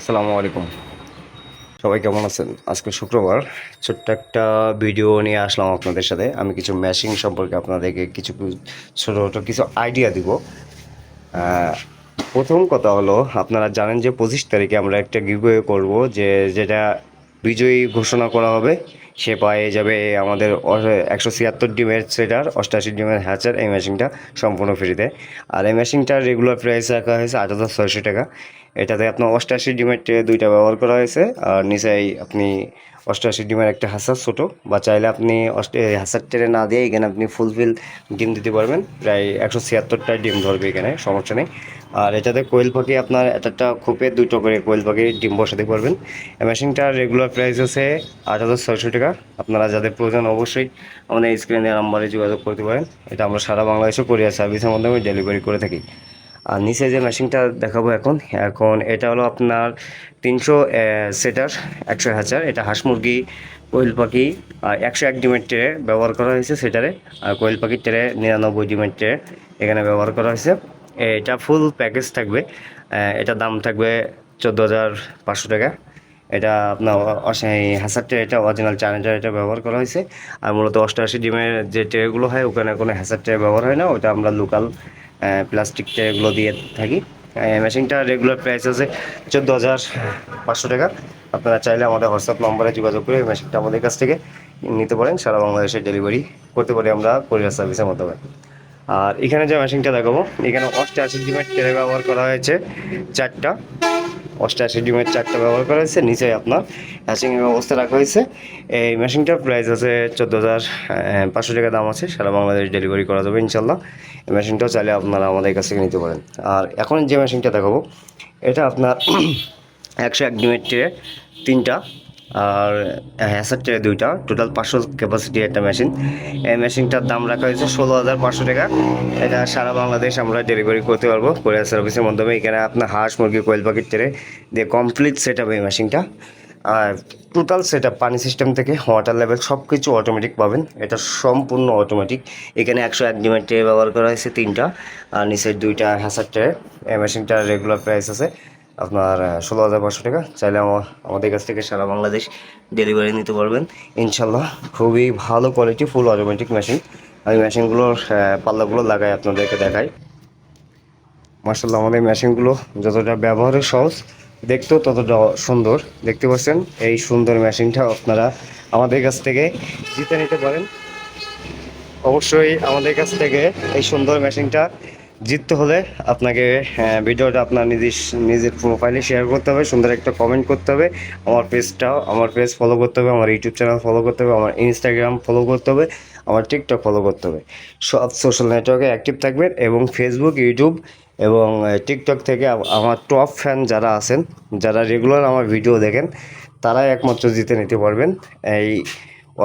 আসসালামু আলাইকুম। সবাই কেমন আছেন? আজকে শুক্রবার। ছোট্ট একটা ভিডিও নিয়ে আসলাম আপনাদের সাথে। আমি কিছু ম্যাশিং সম্পর্কে আপনাদেরকে কিছু ছোটো ছোটো কিছু আইডিয়া দিব। প্রথম কথা হলো, আপনারা জানেন যে পঁচিশ তারিখে আমরা একটা গিভওয়ে করব যে যেটা বিজয়ী ঘোষণা করা হবে। সে পায়ে যাবে আমাদের একশো ছিয়াত্তর ডিমের সেটার, অষ্টাশি ডিমের হ্যাচার এই মেশিনটা সম্পূর্ণ ফ্রিতে আর এই মেশিনটার রেগুলার প্রাইস রাখা হয়েছে আট হাজার ছয়শো টাকা। এটাতে আপনার অষ্টাশি ডিমের ট্রে দুইটা ব্যবহার করা হয়েছে। আর নিচেই আপনি অষ্টআশি ডিমের একটা হাসার ছোটো। বা চাইলে আপনি অষ্টে হাসার ট্রে না দিয়ে এখানে আপনি ফুলফিল ডিম দিতে পারবেন। প্রায় একশো ছিয়াত্তরটা ডিম ধরবে এখানে, সমস্যা নেই। আর এটাতে কোয়েল পাখি আপনার একটা খোপে দুটো করে কোয়েল পাখি ডিম বসাতে পারবেন। মেশিনটার রেগুলার প্রাইস আছে আট হাজার ছয়শো টাকা। আপনারা যাদের প্রয়োজন অবশ্যই আমাদের স্ক্রিনে নাম্বারে যোগাযোগ করতে পারেন। এটা আমরা সারা বাংলাদেশে কোরিয়ার সার্ভিসের মাধ্যমে ডেলিভারি করে থাকি। আর নিচে যে মেশিনটা দেখাবো এখন এখন এটা হলো আপনার তিনশো সেটার একশো হাজার। এটা হাঁস মুরগি, কোয়েল পাখি একশো এক ডিমের ট্রে ব্যবহার করা হয়েছে সেটারে আর কোয়েল পাখির ট্রে নিরানব্বই ডিমের ট্রে এখানে ব্যবহার করা হয়েছে। এটা ফুল প্যাকেজ থাকবে। এটা দাম থাকবে চোদ্দ হাজার পাঁচশো টাকা। এটা আপনার হাসার ট্রে এটা অরিজিনাল চায়না এটা ব্যবহার করা হয়েছে। আর মূলত অষ্টআশি ডিমের যে ট্রেগুলো হয়, ওখানে কোনো হ্যাসার ট্রে ব্যবহার হয় না। ওটা আমরা লোকাল প্লাস্টিক ট্রেগুলো দিয়ে থাকি। মেশিনটা রেগুলার প্রাইস আছে চোদ্দ হাজার পাঁচশো টাকা। আপনারা চাইলে আমাদের হোয়াটসঅ্যাপ নম্বরে যোগাযোগ করে এই মেশিনটা আমাদের কাছ থেকে নিতে পারেন। সারা বাংলাদেশে ডেলিভারি করতে পারি আমরা কোরিয়ার সার্ভিসের মাধ্যমে। আর এখানে যে মেশিনটা দেখাবো, এখানে অষ্টআশি ডিমের ট্রে ব্যবহার করা হয়েছে চারটা। অষ্টআশি ডিমের চারটা ব্যবহার করা হয়েছে নিচে আপনার হ্যাচিংয়ের ব্যবস্থা রাখা হয়েছে। এই মেশিনটার প্রাইস আছে চোদ্দ হাজার পাঁচশো টাকা দাম আছে, সারা বাংলাদেশ ডেলিভারি করা যাবে ইনশাল্লাহ এই মেশিনটাও চাইলে আপনারা আমাদের কাছ থেকে নিতে পারেন। আর এখন যে মেশিনটা দেখাবো, এটা আপনার একশো এক ডিমের ট্রে তিনটা। আর হ্যাসার ট্রে দুইটা টোটাল পাঁচশো ক্যাপাসিটি একটা মেশিন এই মেশিনটার দাম রাখা হয়েছে ষোলো হাজার পাঁচশো টাকা। এটা সারা বাংলাদেশ আমরা ডেলিভারি করতে পারব কোরিয়ার সার্ভিসের মাধ্যমে। এখানে আপনার হাঁস, মুরগি, কোয়েল পাখির ট্রে দিয়ে কমপ্লিট সেট আপ এই মেশিনটা আর টোটাল সেট আপ পানি সিস্টেম থেকে ওয়াটার লেভেল সব কিছু অটোমেটিক পাবেন। এটা সম্পূর্ণ অটোমেটিক এখানে একশো এক ডিমের ট্রে ব্যবহার করা হয়েছে তিনটা। আর নিচের দুইটা হ্যাসার ট্রে এই মেশিনটার রেগুলার প্রাইস আছে আপনার ষোলো হাজার পাঁচশো টাকা। চাইলে আমা- আমাদের কাছ থেকে সারা বাংলাদেশ ডেলিভারি নিতে পারবেন। ইনশাল্লাহ খুবই ভালো কোয়ালিটি ফুল অটোমেটিক মেশিন আমি মেশিনগুলোর পাল্লাগুলো লাগাই আপনাদেরকে দেখাই। মার্শাল্লাহ আমাদের মেশিনগুলো যতটা ব্যবহারের সহজ, দেখতেও ততটা সুন্দর। দেখতে পাচ্ছেন? এই সুন্দর মেশিনটা আপনারা আমাদের কাছ থেকে জিতে নিতে পারেন। অবশ্যই আমাদের কাছ থেকে এই সুন্দর মেশিনটা জিততে হলে আপনাকে ভিডিওটা আপনার নিজের নিজের প্রোফাইলে শেয়ার করতে হবে, সুন্দর একটা কমেন্ট করতে হবে, আমার পেজটাও আমার পেজ ফলো করতে হবে, আমার ইউটিউব চ্যানেল ফলো করতে হবে, আমার ইনস্টাগ্রাম ফলো করতে হবে, আমার টিকটক ফলো করতে হবে। সব সোশ্যাল নেটওয়ার্কে অ্যাক্টিভ থাকবেন এবং ফেসবুক ইউটিউব এবং টিকটক থেকে আমার টপ ফ্যান যারা আছেন, যারা রেগুলার আমার ভিডিও দেখেন, তারাই একমাত্র জিতে নিতে পারবেন। এই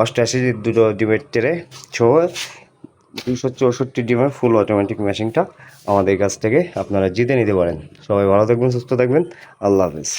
অষ্টাশি দুটো ডিমের ট্রে ছো দুশো চৌষট্টি ডিমের ফুল অটোমেটিক মেশিনটা আমাদের কাছ থেকে আপনারা জিতে নিতে পারেন। সবাই ভালো থাকবেন, সুস্থ থাকবেন। আল্লাহ হাফিজ।